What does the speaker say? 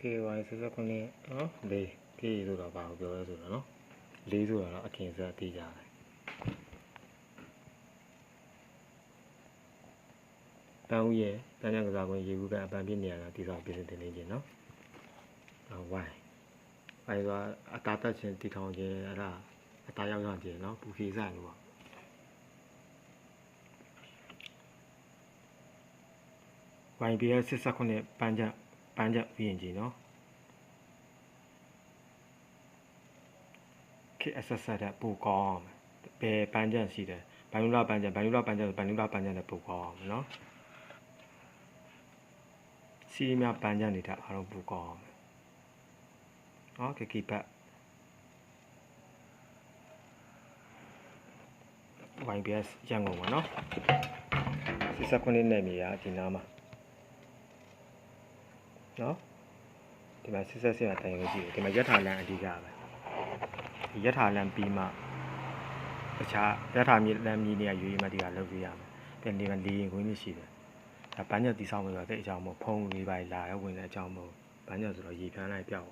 KY ဆက်ဆက်ခုနှစ်နော်၄ K ဆိုတာဘာကိုပြောလဲဆိုတော့နော်၄ဆိုတာတော့အခင်ဆက်သိကြတယ်တန်ဦးရဲ့တန်ကြကစားကွင်းရေဘူးကအပန်ပြည့်နေရတာဒီဆောင်ပြင်ဆင်တင်နေခြင်းနော်အဝိုင်းအဲဒါအတာတက်ခြင်းတီထောင်ခြင်းအဲ့ဒါအတာရောက်ရောက်ခြင်းနော်ပူခေစားလို့ပါ YBS 69ပန်းချက် ပန်းချက်ဥယျာဉ်ကြီးနော် KSS တဲ့ပိုကောင်းအောင်ဘယ်ပန်းချက်ရှိတယ်ဘန်လူလာပန်းချက်ဘန်လူလာပန်းချက်ဘန်လူလာပန်းချက်နဲ့ပိုကောင်းအောင်နော်စီးမြပန်းချက်နေတဲ့အားလုံးပိုကောင်းအောင်နော်ကကီပတ် YBS ရန်ကုန်ပါနော်69နဲ့မြေရဒီနားမှာ နော်ဒီမှာဆက်ဆက်ဆက်တိုင်ရကြည့်ဒီမှာယထာလန်အဓိကပဲဒီယထာလန်ပြီးမှတခြားယထာမြေလန်မြေနေရာယူရမှဒီကလုပ်ပြရမယ်ပြန်ဒီမှာလေးရင်ခွင်းမရှိတယ်ဒါပန်းညက်တီဆောင်လို့ဆိုတော့တဲ့အကြောင်းမို့ဖုံးလေးပါလာရဝင်တဲ့အကြောင်းမို့ပန်းညက်ဆိုတော့ရေဖြန်းလိုက်ပြောက်